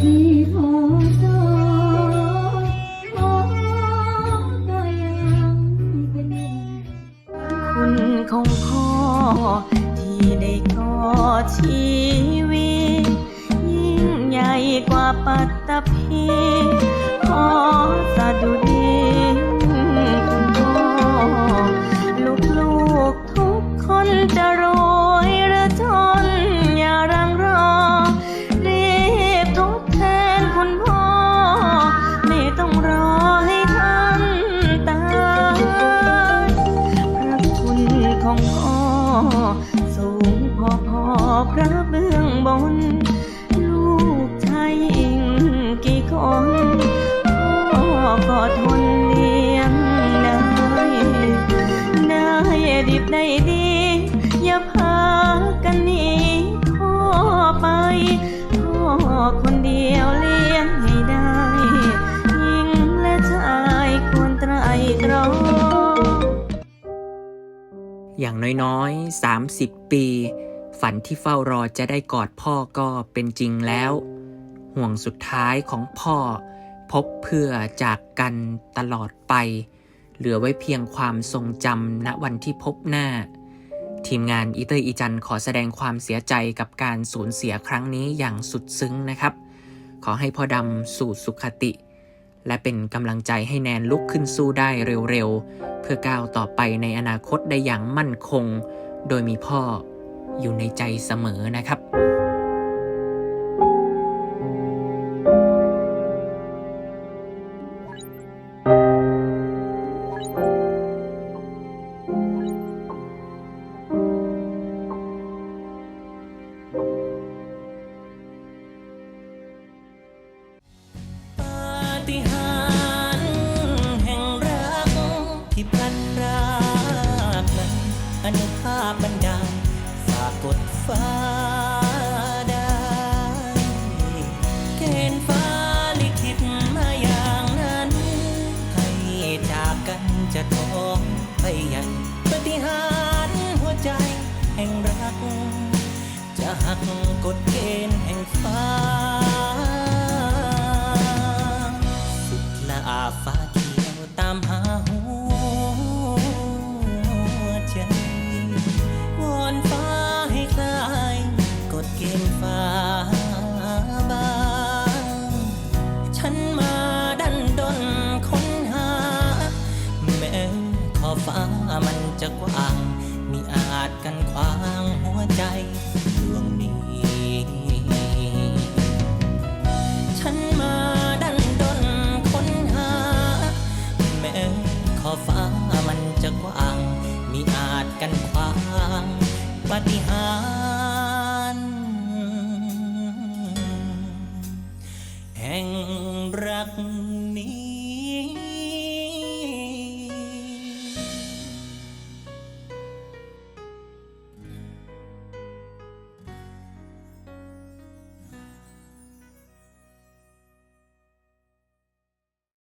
คุณของพ่อที่ได้ก่อชีวิต ยิ่งใหญ่กว่าปัตตภีขอสะดุดีคุณพ่อลูกๆทุกคนจะ สูงพอพอพระเบื้องบน ลูกชายอิงกี่คนพ่อก็ทนเลี้ยงได้ได้ดิบได้ดี อย่าพากันหนีพ่อไปพ่อคนเดียวเลี้ยงให้ได้หญิงและชายควรไตรตรอง อย่างน้อยๆ 30 ปี ฝันที่เฝ้ารอจะได้กอดพ่อก็เป็นจริงแล้ว ห่วงสุดท้ายของพ่อ พบเพื่อจากกันตลอดไป เหลือไว้เพียงความทรงจำณวันที่พบหน้า ทีมงานอีเตอร์อีจันขอแสดงความเสียใจกับการสูญเสียครั้งนี้อย่างสุดซึ้งนะครับ ขอให้พ่อดำสู่สุขติ และเป็นกำลังใจให้แนนลุกขึ้นสู้ได้เร็วๆ เพื่อก้าวต่อไปในอนาคตได้อย่างมั่นคง โดยมีพ่ออยู่ในใจเสมอนะครับ กกันจะท้องไปใหญ่ปฏิหารหัวใจแห่งรัก จะหักกฎเกณฑ์แห่งฟ้า กว้างมีอาจกันขวางหัวใจดวงนี้ ฉันมาดันดนค้นหา แม้ขอฟ้ามันจะกว้าง มีอาจกันขวางปฏิหารแห่งรักนี้